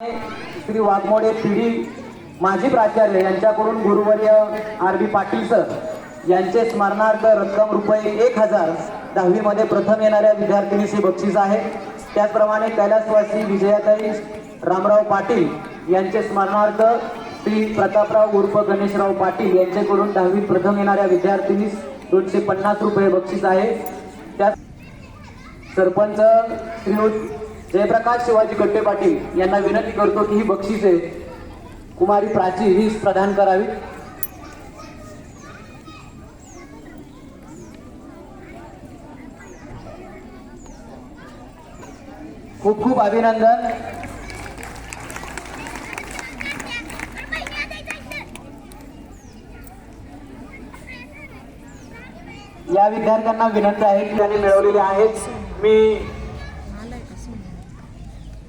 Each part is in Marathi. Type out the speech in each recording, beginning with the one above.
श्री वाघमोडे पिढी माजी प्राचार्य यांच्याकडून गुरुवर्य आर बी पाटील सर यांचे स्मरणार्थ रक्कम रुपये एक हजार दहावीमध्ये प्रथम येणाऱ्या विद्यार्थिनीची बक्षीस आहे. त्याचप्रमाणे कैलासवासी विजयाताई रामराव पाटील यांचे स्मरणार्थ श्री प्रतापराव उर्फ गणेशराव पाटील यांच्याकडून दहावीत प्रथम येणाऱ्या विद्यार्थिनीस दोनशे पन्नास रुपये बक्षीस आहे. त्या सरपंच श्रीयुत जयप्रकाश शिवाजी कट्टे पाटील यांना विनंती करतो की ही बक्षिसे कुमारी प्राची ही प्रदान करावी. खूप खूप अभिनंदन. या विद्यार्थ्यांना विनंती आहे की त्यांनी मिळवलेली आहेत. मी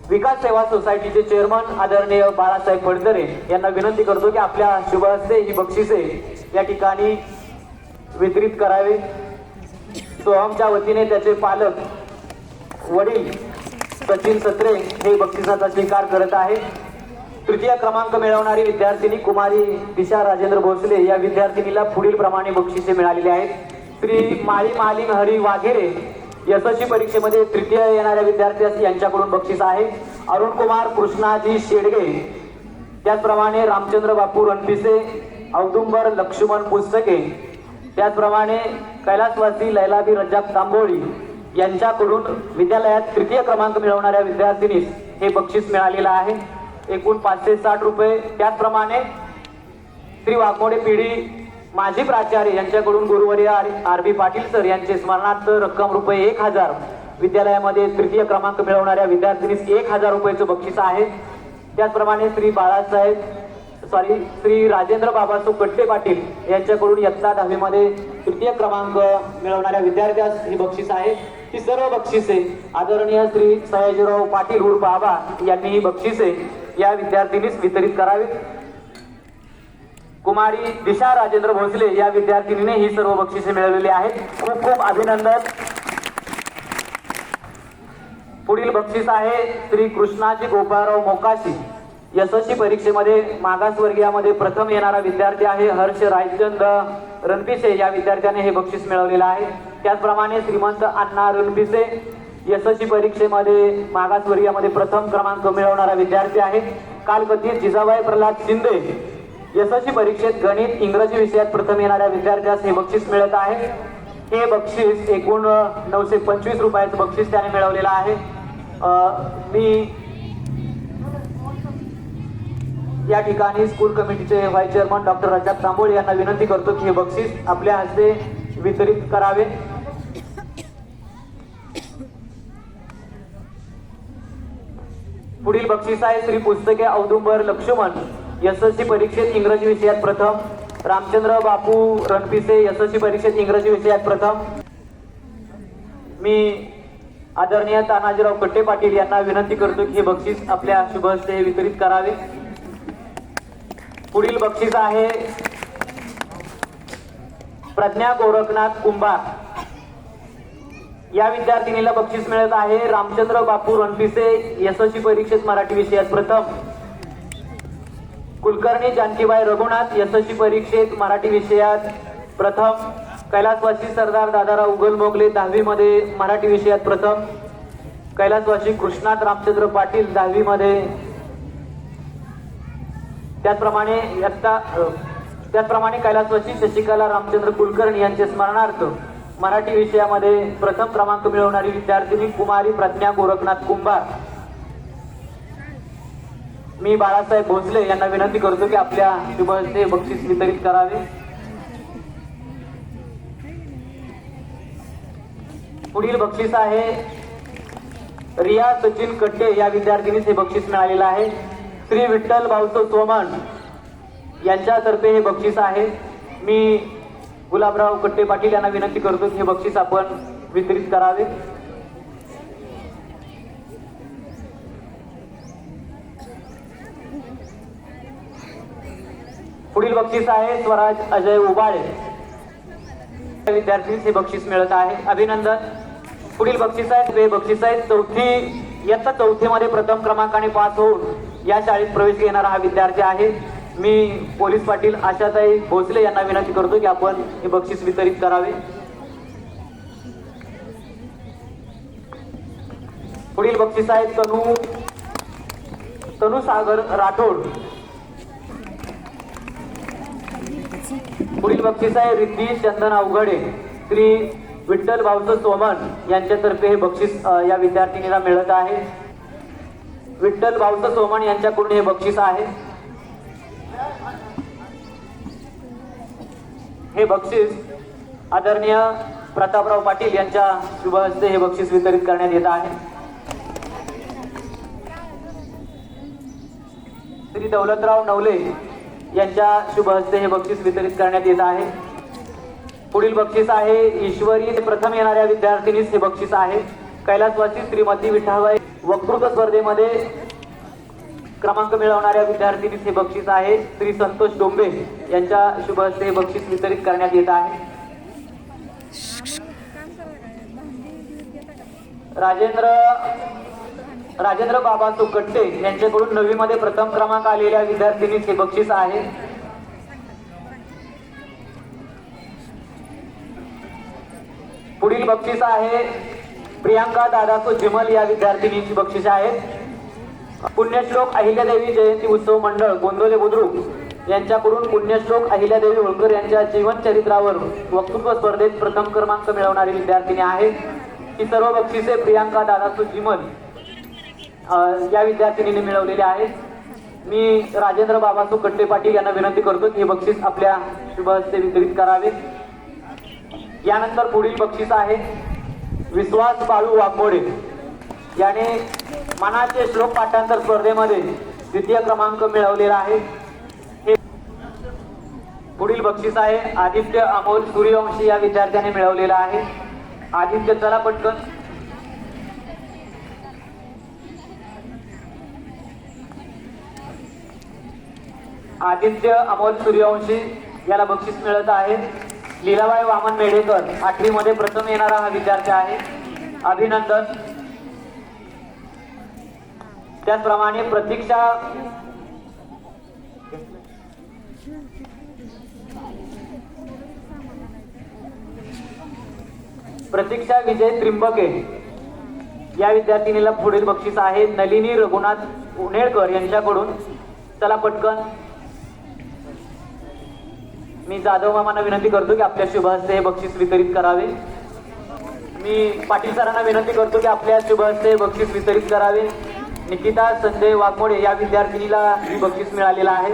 विकास सेवा सोसायटीचे चेअरमन आदरणीय बाळासाहेब फडतरे यांना विनंती करतो की आपल्या शुभ हस्ते ही बक्षिसे या ठिकाणी वितरित करावे. सोहमच्या वतीने त्याचे पालक वडील सचिन सत्रे हे बक्षिसाचा स्वीकार करत आहे. तृतीय क्रमांक मिळवणारी विद्यार्थिनी कुमारी दिशा राजेंद्र भोसले या विद्यार्थिनीला पुढील प्रमाणे बक्षिसे मिळालेली आहेत. श्री माळी मालिन हरी वाघेरे यशस्वी परीक्षेमध्ये तृतीय येणाऱ्या विद्यार्थी यांच्याकडून बक्षीस आहे. अरुण कुमार कृष्णाजी शेडगे त्याचप्रमाणे रामचंद्र बापू रणपिसे औदुंबर लक्ष्मण पुस्तके त्याचप्रमाणे कैलासवासी लैलाबी रजाक तांबोळी यांच्याकडून विद्यालयात तृतीय क्रमांक मिळवणाऱ्या विद्यार्थिनीस हे बक्षीस मिळालेलं आहे. एकूण पाचशे साठ रुपये. त्याचप्रमाणे श्री वाघमोडे पिढी माजी प्राचार्य यांच्याकडून गुरुवर्य आर. बी. पाटील सर यांचे स्मरणार्थ रक्कम रुपये एक हजार विद्यालयामध्ये तृतीय क्रमांक मिळवणाऱ्या विद्यार्थिनीस एक हजार रुपयाचं बक्षीस आहे. त्याचप्रमाणे श्री बाळासाहेब सॉरी श्री राजेंद्र बाबासो कट्टे पाटील यांच्याकडून इयत्ता दहावीमध्ये तृतीय क्रमांक मिळवणाऱ्या विद्यार्थ्यास ही बक्षीस आहे. ही सर्व बक्षिसे आदरणीय श्री सयाजीराव पाटील उर्फ बाबा यांनी ही बक्षिसे या विद्यार्थिनीस वितरित करावीत. कुमारी दिशा राजेंद्र भोसले या विद्यार्थिनीने ही सर्व बक्षिसे मिळवलेली आहेत. खूप खूप अभिनंदन. पुढील बक्षीस आहे श्री कृष्णाजी गोपाळराव मोकाशी. यशस्वी परीक्षेमध्ये मागासवर्गीयामध्ये प्रथम येणारा विद्यार्थी आहे हर्ष रायचंद रणपिसे. या विद्यार्थ्याने हे बक्षीस मिळवलेलं आहे. त्याचप्रमाणे श्रीमंत अण्णा रणपिसे यशस्वी परीक्षेमध्ये मागासवर्गीयामध्ये प्रथम क्रमांक मिळवणारा विद्यार्थी आहे. कालकथित जिजाबाई प्रल्हाद शिंदे यशस्वी परीक्षेत गणित इंग्रजी विषयात प्रथम येणाऱ्या विद्यार्थ्यास हे बक्षीस मिळत आहे. हे बक्षीस एकूण नऊशे पंचवीस रुपयाचं बक्षीस त्याने मिळवलेलं आहे. मी या ठिकाणी स्कूल कमिटीचे vice chairman doctor Razak Tambol यांना विनंती करतो की हे बक्षीस आपल्या हस्ते वितरित करावे. पुढील बक्षीस आहे श्री पुस्तके औदुंबर लक्ष्मण यशस्वी परीक्षेत इंग्रजी विषयात प्रथम. रामचंद्र बापू रणपिसे यशस्वी परीक्षेत इंग्रजी विषयात प्रथम. मी आदरणीय तानाजीराव कट्टे पाटील यांना विनंती करतो की हे बक्षीस आपल्या शुभ हस्ते वितरित करावे. पुढील बक्षीस आहे प्रज्ञा गोरखनाथ कुंभार. या विद्यार्थिनीला बक्षीस मिळत आहे. रामचंद्र बापू रणपिसे यशस्वी परीक्षेत मराठी विषयात प्रथम. कुलकर्णी जानकीबाई रघुनाथ यशस्वी परीक्षेत मराठी विषयात प्रथम. कैलासवासी सरदार दादाराव उगल मोगले दहावीमध्ये मराठी विषयात प्रथम. कैलासवासी कृष्णात रामचंद्र पाटील दहावीमध्ये. त्याचप्रमाणे इयत्ता त्याचप्रमाणे कैलासवासी शशिकला रामचंद्र कुलकर्णी यांचे स्मरणार्थ मराठी विषयामध्ये प्रथम क्रमांक मिळवणारी विद्यार्थिनी कुमारी प्रज्ञा गोरखनाथ कुंभार. मी बाळासाहेब भोसले यांना विनंती करतो की आपल्या शुभ बक्षीस वितरित करावे. पुढील बक्षीस आहे. रिया सचिन कट्टे या विद्यार्थिनीस हे बक्षीस मिळालेलं आहे. श्री विठ्ठल भाऊसो सोमन यांच्यातर्फे हे बक्षीस आहे. मी गुलाबराव कट्टे पाटील यांना विनंती करतो हे बक्षीस आपण वितरित करावे. पुढील बक्षीस आहे स्वराज अजय उबाळे. विद्यार्थी हे बक्षीस मिळत आहे. अभिनंदन. पुढील बक्षीस आहेत हे बक्षीस आहेत. चौथी इयत्ता चौथीमध्ये प्रथम क्रमांकाने पास होऊन या शाळेत प्रवेश घेणारा हा विद्यार्थी आहे. मी पोलीस पाटील आशाताई भोसले यांना विनंती करतो की आपण हे बक्षीस वितरित करावे. पुढील बक्षीस आहेत तनू तनू सागर राठोड. पुढील बक्षीस आहे रिद्धी चंदन अवघडे. श्री विठ्ठल भाऊचं सोमन यांच्यातर्फे हे बक्षीस या विद्यार्थिनीला मिळत आहे. विठ्ठल भाऊचं सोमन यांच्याकडून हे बक्षीस आहे. हे बक्षीस आदरणीय प्रतापराव पाटील यांच्या शुभ हस्ते हे बक्षीस वितरित करण्यात येत आहे. श्री दौलतराव नवले यांच्या शुभ हस्ते हे बक्षीस वितरित करण्यात येत आहे. पुढील बक्षीस आहे. ईश्वरी ते प्रथम येणाऱ्या विद्यार्थिनीस हे बक्षीस आहे. कैलासवासी श्रीमती विठाबाई वक्तृत्व स्पर्धेमध्ये क्रमांक मिळवणाऱ्या विद्यार्थिनीस हे बक्षीस आहे. श्री संतोष डोंबे यांच्या शुभ हस्ते हे बक्षीस वितरित करण्यात येत आहे. राजेंद्र राजेंद्र बाबा सुकट्टे यांच्याकडून नववीमध्ये प्रथम क्रमांक आलेल्या विद्यार्थिनीस हे बक्षीस आहे. पुढील बक्षीस आहे प्रियांका दादासो जिमल या विद्यार्थिनीची बक्षीस आहेत पुण्यश्लोक अहिल्यादेवी जयंती उत्सव मंडळ गोंदवले बुद्रुक यांच्याकडून पुण्यश्लोक अहिल्यादेवी होळकर यांच्या जीवनचरित्रावर वक्तृत्व स्पर्धेत प्रथम क्रमांक मिळवणारी विद्यार्थिनी आहे ही सर्व बक्षिसे प्रियांका दादासो जिमल या विद्यार्थिनीने मिळवलेले आहेत. मी राजेंद्र बाबासो कट्टे पाटील यांना विनंती करतो की हे बक्षीस आपल्या शुभ हस्ते वितरित करावे यानंतर पुढील बक्षीस आहे विश्वास बाळू वाघमोडे याने मनाचे श्लोक पाठांतर स्पर्धेमध्ये द्वितीय क्रमांक मिळवलेला आहे. हे पुढील बक्षीस आहे. आदित्य अमोल सूर्यवंशी या विद्यार्थ्याने मिळवलेला आहे. आदित्य चला पटकन. आदित्य अमोल सूर्यवंशी याला बक्षीस मिळत आहे. लीलाबाई वामन मेढेकर आठवी मध्ये प्रथम येणारा हा विद्यार्थी आहे. अभिनंदन. त्याचप्रमाणे प्रतीक्षा प्रतीक्षा विजय त्रिंबके या विद्यार्थिनीला पुढील बक्षीस आहे. नलिनी रघुनाथ उनेळकर यांच्याकडून. चला पटकन. मी जाधव मामांना विनंती करतो की आपल्या शुभ हस्ते हे बक्षीस वितरित करावे. मी पाटील सरांना विनंती करतो की आपल्या शुभ हस्ते हे बक्षीस वितरित करावे. निकिता संजय वाघमोडे या विद्यार्थिनीला ही बक्षीस मिळालेलं आहे.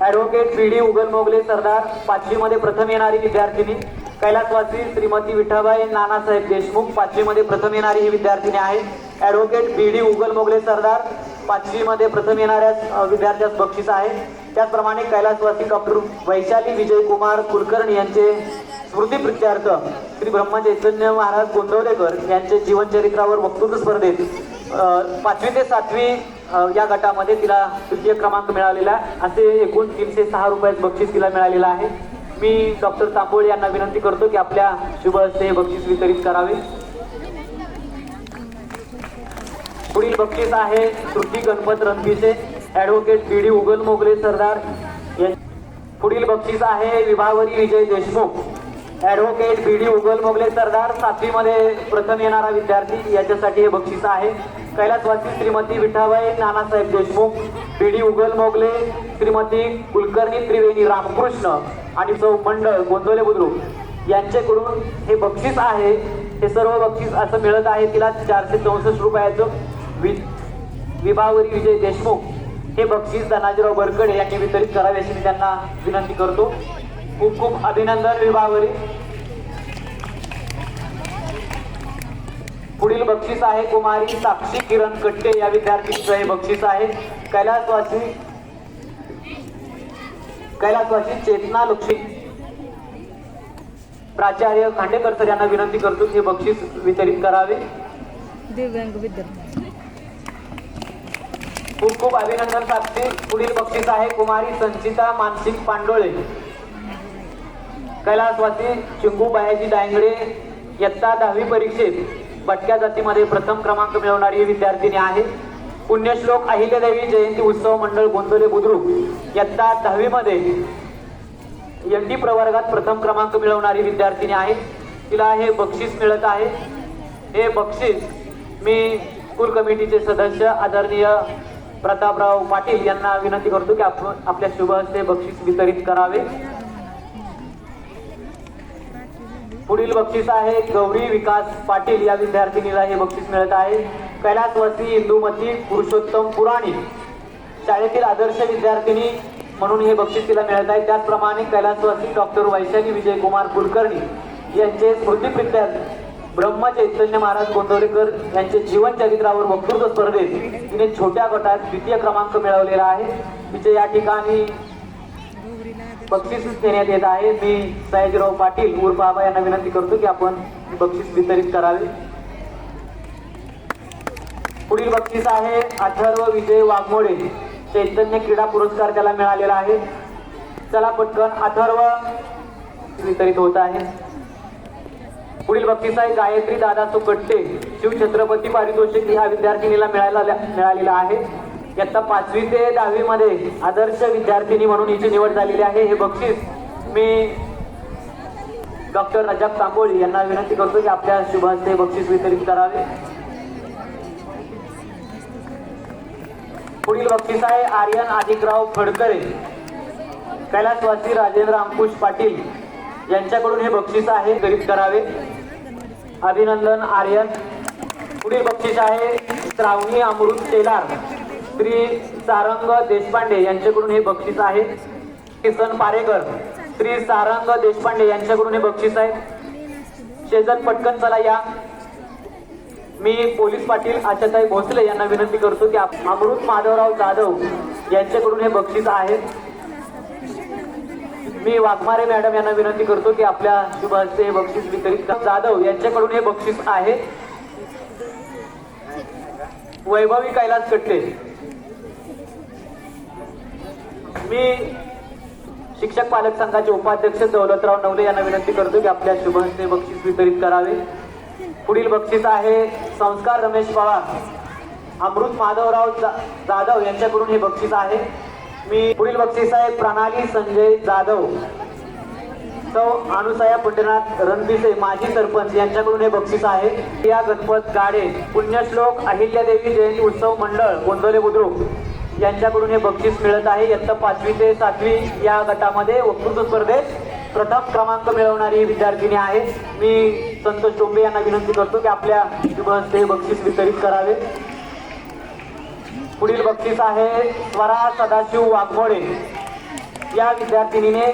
Advocate B D Ugal Mughal-e सरदार पाचवीमध्ये प्रथम येणारी विद्यार्थिनी. कैलासवासी श्रीमती विठाबाई नानासाहेब देशमुख पाचवीमध्ये प्रथम येणारी ही विद्यार्थिनी आहे. Advocate B D Ugal Mughal-e सरदार पाचवीमध्ये प्रथम येणाऱ्या विद्यार्थ्यास बक्षीस आहे. त्याचप्रमाणे कैलासवासी डॉक्टर वैशाली विजय कुमार कुलकर्णी यांचे स्मृती प्रित्यार्थ श्री ब्रह्म चैतन्य महाराज गोंदवलेकर यांचे जीवनचरित्रावर वक्तृत्व स्पर्धेत पाचवी ते सातवी या गटामध्ये तिला तृतीय क्रमांक मिळालेला असे एकूण तीनशे सहा रुपयात बक्षीस तिला मिळालेलं आहे. मी डॉक्टर तांबोळे यांना विनंती करतो की आपल्या शुभ हस्ते हे बक्षीस वितरित करावे. पुढील बक्षीस आहे Shruti Ganpat Ranpise advocate B D Ugal Mogle Sardar. पुढील बक्षीस आहे Vibhavari Vijay Deshmukh. Advocate B D Ugal Mogle Sardar. सातवीमध्ये प्रथम येणारा विद्यार्थी. याच्यासाठी हे बक्षीस आहे. कैलासवासी श्रीमती विठाबाई नानासाहेब देशमुख. बी डी उगल मोगले श्रीमती कुलकर्णी त्रिवेणी रामकृष्ण आणि सौ मंडळ गोंदवले बुद्रुक यांच्याकडून हे बक्षीस आहे. हे सर्व बक्षीस असं मिळत आहे. तिला चारशे चौसष्ट रुपयाचं वि विभावरी विजय देशमुख हे बक्षीस धनाजीराव बरकडे यांनी वितरित करावे अशी मी त्यांना विनंती करतो. खूप खूप अभिनंदन विभावरी. पुढील बक्षीस आहे कुमारी साक्षी किरण कट्टे या विद्यार्थीचं हे बक्षीस आहे. कैलासवासी कैलासवासी चेतना लक्ष्मी प्राचार्य खांडेकर सर यांना विनंती करतो हे बक्षीस वितरित करावे. दिव्यांग विद्यार्थी. खूप खूप अभिनंदन साक्षी पुढील बक्षीस आहे कुमारी संचिता मानसिंग पांडोळे. कैलासवासी चिंगू बायाजी डांगडे इयत्ता दहावी परीक्षेत भटक्या जातीमध्ये प्रथम क्रमांक मिळवणारी विद्यार्थिनी आहे. पुण्यश्लोक अहिल्यादेवी जयंती उत्सव मंडळ गोंदवले बुद्रुक. इयत्ता दहावीमध्ये एन डी प्रवर्गात प्रथम क्रमांक मिळवणारी विद्यार्थिनी आहे. तिला हे बक्षीस मिळत आहे. हे बक्षीस मी स्कूल कमिटीचे सदस्य आदरणीय प्रतापराव पाटील यांना विनंती करतो की आपण आपल्या शुभ हस्ते बक्षीस वितरित करावे. पुढील बक्षीस आहे गौरी विकास पाटील या विद्यार्थिनीला हे बक्षीस मिळत आहे. कैलासवासी इंदुमती पुरुषोत्तम पुराणी शाळेतील आदर्श विद्यार्थिनी म्हणून हे बक्षीस तिला मिळत आहे. त्याचप्रमाणे कैलासवासी डॉक्टर वैशाली विजयकुमार कुलकर्णी यांचे स्मृतिप्रित्यात ब्रह्म चैतन्य महाराज गोंदवलेकर यांचे जीवन चरित्रावर वक्तृत्व स्पर्धेत तिने छोट्या गटात द्वितीय क्रमांक मिळवलेला आहे. तिचे या ठिकाणी बक्षीस देण्यात येत आहे. मी सयाजीराव पाटील उर्फ आबा यांना विनंती करतो की आपण बक्षीस वितरित करावे. पुढील बक्षीस आहे अथर्व विजय वाघमोडे. चैतन्य क्रीडा पुरस्कार त्याला मिळालेला आहे. चला पटकन अथर्व वितरित होत आहे. पुढील बक्षीस आहे गायत्री दादा सुकट्टे शिवछत्रपती पारितोषिक ह्या विद्यार्थिनीला मिळायला मिळालेला आहे. इयत्ता पाचवी ते दहावी मध्ये आदर्श विद्यार्थिनी म्हणून हिची निवड झालेली आहे. हे बक्षीस मी डॉक्टर रजाब तांबोळी यांना विनंती करतो की आपल्या शुभ हस्ते बक्षीस वितरित करावे. पुढील बक्षीस आहे आर्यन अधिकराव फडकरे कैलासवासी राजेंद्र अंकुश पाटील यांच्याकडून हे बक्षीस आहे गरीब करावे. अभिनंदन आर्यन. पुढील बक्षीस आहे श्रावणी अमृत तेलार. श्री सारंग देशपांडे यांच्याकडून हे बक्षीस आहे. किसन पारेकर. श्री सारंग देशपांडे यांच्याकडून हे बक्षीस आहे. शेजन पटकन चला या. मी पोलीस पाटील आशाताई भोसले यांना विनंती करतो की अमृत माधवराव जाधव यांच्याकडून हे बक्षीस आहे. मी वाघमारे मॅडम यांना विनंती करतो की आपल्या शुभाचे हे बक्षीस वितरित जाधव यांच्याकडून हे बक्षीस आहे. वैभवी कैलास कट्टे. मी शिक्षक पालक संघाचे उपाध्यक्ष दौलतराव नवले यांना विनंती करतो की आपल्या शुभहस्ते बक्षीस वितरित करावे. पुढील बक्षीस आहे संस्कार रमेश पवार. अमृत माधवराव जा- जाधव यांच्याकडून हे बक्षीस आहे. मी पुढील बक्षीस आहे प्रणाली संजय जाधव. सौ अनुसया पंढरनाथ रणदिसे माजी सरपंच यांच्याकडून हे बक्षीस आहे. या गणपत गाडे पुण्यश्लोक अहिल्यादेवी जयंती उत्सव मंडळ गोंदवले बुद्रुक यांच्याकडून हे बक्षीस मिळत आहे. इयत्ता पाचवी ते सातवी या गटामध्ये वक्तृत्व स्पर्धेत प्रथम क्रमांक मिळवणारी विद्यार्थिनी आहे. मी संतोष टोंबे यांना विनंती करतो की आपल्या हे बक्षीस वितरित करावे. पुढील बक्षीस आहे स्वरा सदाशिव वाघमोडे. या विद्यार्थिनीने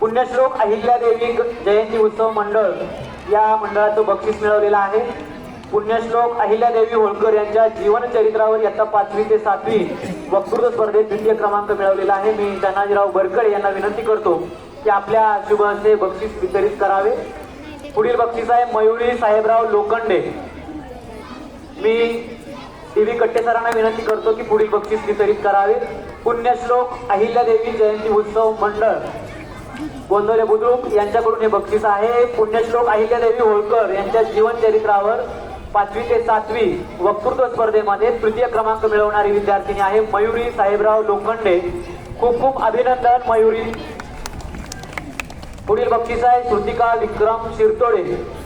पुण्यश्लोक अहिल्यादेवी जयंती उत्सव मंडळ या मंडळाचं बक्षीस मिळवलेलं आहे. पुण्यश्लोक अहिल्यादेवी होळकर यांच्या जीवनचरित्रावर इयत्ता पाचवी ते सातवी वक्तृत्व स्पर्धेत द्वितीय क्रमांक मिळवलेला आहे. मी धनाजीराव बरकडे यांना विनंती करतो की आपल्या शुभ हस्ते बक्षीस वितरित करावे. पुढील बक्षीस आहे मयुरी साहेबराव लोखंडे. मी देवी व्ही विनंती करतो की पुढील बक्षीस वितरित करावे. पुण्यश्लोक अहिल्यादेवी जयंती उत्सव मंडळ. गोंदवले बुद्रुक यांच्याकडून हे बक्षीस आहे. पुण्यश्लोक अहिल्यादेवी होळकर यांच्या जीवन चरित्रावर पाचवी ते सातवी वक्तृत्व स्पर्धेमध्ये तृतीय क्रमांक मिळवणारी विद्यार्थिनी आहे मयुरी साहेबराव लोखंडे. खूप खूप अभिनंदन मयुरी. पुढील बक्षीस आहे श्रुतिका विक्रम शिरतोडे.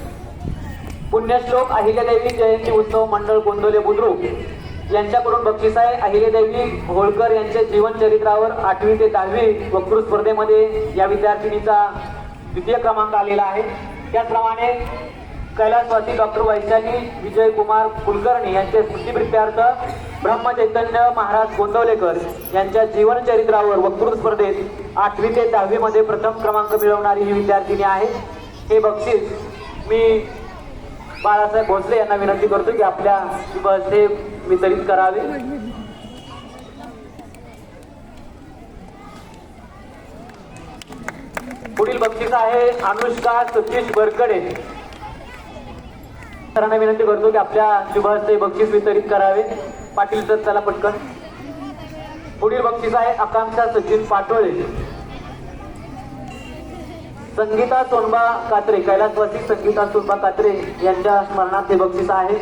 पुण्यश्लोक अहिल्यादेवी जयंती उत्सव मंडळ गोंदोले बुद्रुक. यांच्याकडून बक्षीस आहे अहिल्यादेवी होळकर यांच्या जीवनचरित्रावर आठवी ते दहावी वक्तृ स्पर्धेमध्ये या विद्यार्थिनीचा द्वितीय क्रमांक आलेला आहे. त्याचप्रमाणे कैलासवासी डॉक्टर वैशाली विजयकुमार कुलकर्णी यांचे स्मृतिप्रित्यार्थ ब्रह्मचैतन्य महाराज गोंदवलेकर यांच्या जीवनचरित्रावर वक्तृत्व स्पर्धेत आठवी ते दहावीमध्ये प्रथम क्रमांक मिळवणारी ही विद्यार्थिनी आहे. हे बक्षीस मी बाळासाहेब भोसले यांना विनंती करतो की आपल्या शुभ वितरित करावे. पुढील बक्षीस आहे अनुष्का सतीश बरकडे. सरांना विनंती करतो की आपल्या शुभ हस्ते बक्षीस वितरित करावे. पाटील सर चला पटकन. पुढील बक्षीस आहे आकांक्षा सचिन पाटोळे. संगीता सोनबा कात्रे कैलासवासी संगीता सोनबा कात्रे यांच्या स्मरणात हे बक्षीस आहे.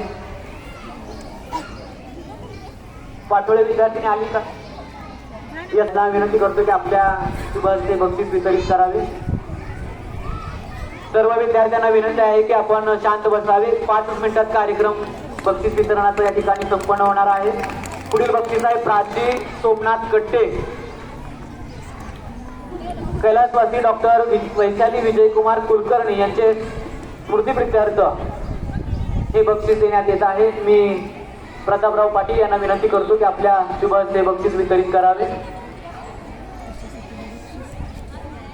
पाटोळे विद्यार्थिनी आली का? यांना विनंती करतो की आपल्या शुभ ते बक्षीस वितरित करावे. सर्व विद्यार्थ्यांना विनंती आहे की आपण शांत बसावे. पाच मिनिटात कार्यक्रम बक्षीस वितरणाचा या ठिकाणी संपन्न होणार आहे. पुढील बक्षीस आहे प्राची सोमनाथ कट्टे. कैलासवासी डॉक्टर वैशाली विजयकुमार कुलकर्णी यांचे स्मृतीप्रित्यर्थ हे बक्षीस देण्यात येत आहे. मी प्रतापराव पाटील यांना विनंती करतो की आपल्या शुभ ते बक्षीस वितरित करावे.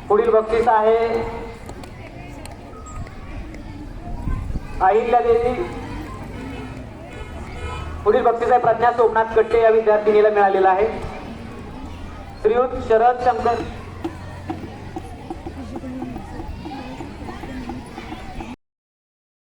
पुढील बक्षीस आहे अहिल्या देवी. पुढील बक्षीस आहे प्रज्ञा सोमनाथ कट्टे या विद्यार्थिनीला मिळालेला आहे. श्रीयुत शरद शंकर